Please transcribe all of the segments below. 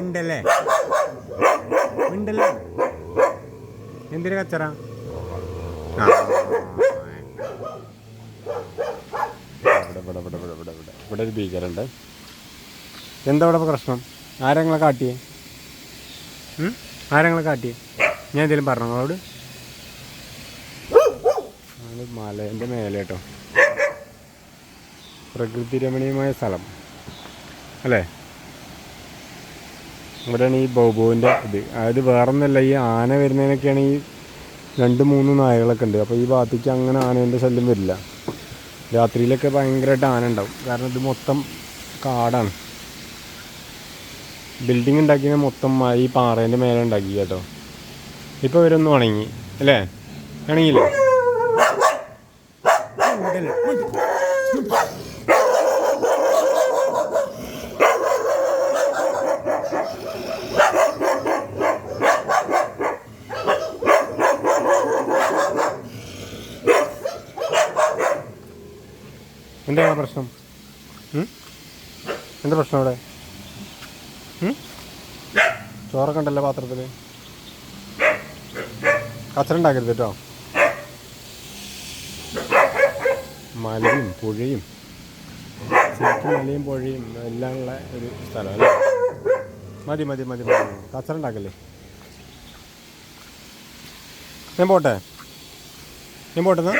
ഉണ്ടല്ലേ ഉണ്ടല്ലേ എന്തിനു കച്ചറ. ഇവിടെ ഒരു എന്താ ഇവിടെ പ്രശ്നം? ആരെങ്ങളെ കാട്ടിയേ? ആരെങ്ങളെ കാട്ടിയേ? ഞാൻ എന്തെങ്കിലും പറഞ്ഞോ മലേന്റെ മേലെ കേട്ടോ. പ്രകൃതി രമണീയമായ സ്ഥലം. അല്ലേ? ഇവിടെയാണ് ഈ ബൗബുവിന്റെ ഇത്. അതായത് വേറൊന്നല്ല ഈ ആന വരുന്നതിനൊക്കെയാണ് ഈ രണ്ട് മൂന്ന് നായകളൊക്കെ ഉണ്ട്. അപ്പോൾ ഈ ഭാഗത്തേക്ക് അങ്ങനെ ആനേന്റെ ശല്യം വരില്ല. രാത്രിയിലൊക്കെ ഭയങ്കരമായിട്ട് ആന ഉണ്ടാവും. കാരണം ഇത് മൊത്തം കാടാണ്. ബിൽഡിംഗ് ഉണ്ടാക്കിയത് മൊത്തം ഈ പാറേന്റെ മേലെ ഉണ്ടാക്കി കേട്ടോ. ഇപ്പോൾ ഇവരൊന്നും ഉണങ്ങി. അല്ലേ? ഉണങ്ങിയില്ലേ? എന്താ പ്രശ്നം? എന്താ പ്രശ്നം അവിടെ? ചോറൊക്കെ ഉണ്ടല്ലോ പാത്രത്തിൽ കച്ചറുണ്ടാക്കരുത് കേട്ടോ മലയും പുഴയും ശരിക്കും മലയും പുഴയും എല്ലാം ഉള്ള ഒരു സ്ഥലം അല്ലേ? മതി മതി മതി മതി. കച്ചറുണ്ടാക്കല്ലേ ഞാൻ പോട്ടെ? ഞാൻ പോട്ടെന്നാ?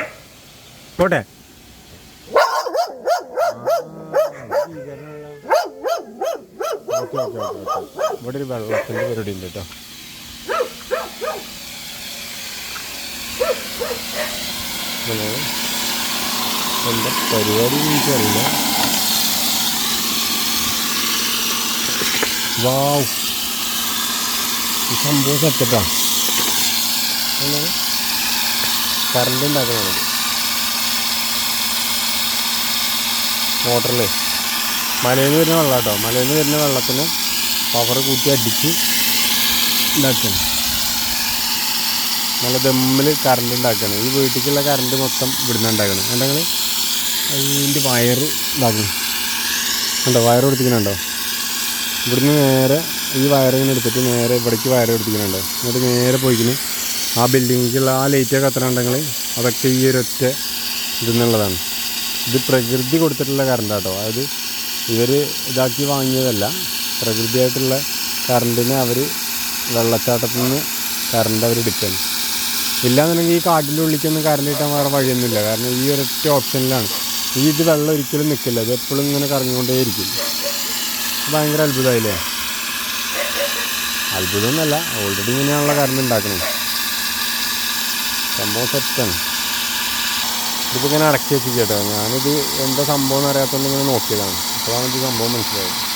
പോട്ടെ? ഓക്കെ ഓക്കെ ഇവിടെ ഒരു വെള്ളത്തിന്റെ പരിപാടി ഉണ്ട് കേട്ടോ പരിപാടി എനിക്കറിയില്ല. വാവ്. സംഭവം സെറ്റപ്പാ. കറണ്ട് ഉണ്ടാക്കണത് മോട്ടറിൽ മലയിൽ നിന്ന് വരുന്ന വെള്ളം കേട്ടോ മലയിൽ നിന്ന് വരുന്ന വെള്ളത്തിന് പവർ കൂട്ടി അടിച്ച് ഉണ്ടാക്കണം നല്ല ദമ്മിൽ കറണ്ട് ഉണ്ടാക്കണം ഈ വീട്ടിലേക്കുള്ള കറണ്ട് മൊത്തം ഇവിടുന്ന് ഉണ്ടാക്കണം ഉണ്ടെങ്കിൽ അതിന്റെ വയർ ഇതാക്കണം. ഉണ്ടോ വയർ കൊടുത്തിക്കണുണ്ടോ ഇവിടുന്ന് നേരെ ഈ വയറിങ്ങനെ എടുത്തിട്ട് നേരെ ഇവിടേക്ക് വയർ കൊടുത്തിക്കണുണ്ടോ എന്നിട്ട് നേരെ പോയിക്കിന് ആ ബിൽഡിങ്ങിലേക്കുള്ള ആ ലൈറ്റൊക്കെ എത്ര ഉണ്ടെങ്കിൽ അതൊക്കെ ഈ ഒരൊറ്റ ഇതെന്നുള്ളതാണ്. ഇത് പ്രകൃതി കൊടുത്തിട്ടുള്ള കറണ്ട് കേട്ടോ അതായത് ഇവർ ഇതാക്കി വാങ്ങിയതല്ല. പ്രകൃതിയായിട്ടുള്ള കറണ്ടിനെ അവർ വെള്ളച്ചാട്ടത്തിൽ നിന്ന് കറണ്ട് അവർ ഇല്ല ഇല്ലാന്നുണ്ടെങ്കിൽ ഈ കാട്ടിന്റെ ഉള്ളിലേക്കൊന്നും കറണ്ട് കിട്ടാൻ വേറെ വഴിയൊന്നുമില്ല. കാരണം ഈ ഒരൊറ്റ ഓപ്ഷനിലാണ്. ഈ ഇത് വെള്ളം ഒരിക്കലും നിൽക്കില്ല. ഇത് എപ്പോഴും ഇങ്ങനെ കറങ്ങിക്കൊണ്ടേയിരിക്കും ഭയങ്കര അത്ഭുതമായില്ലേ? അത്ഭുതമൊന്നുമല്ല. ഓൾറെഡി ഇങ്ങനെയാണല്ലോ കറണ്ട് ഉണ്ടാക്കുന്നത് സംഭവം സെറ്റാണ് ഇതിപ്പോൾ ഇങ്ങനെ അടക്കി വെച്ചിരിക്കുകയാണ് കേട്ടോ ഞാനിത് എന്താ സംഭവം എന്ന് അറിയാത്തതുകൊണ്ട് ഇങ്ങനെ നോക്കിയതാണ്. അപ്പോഴാണ് ഇത് സംഭവം മനസ്സിലായത്.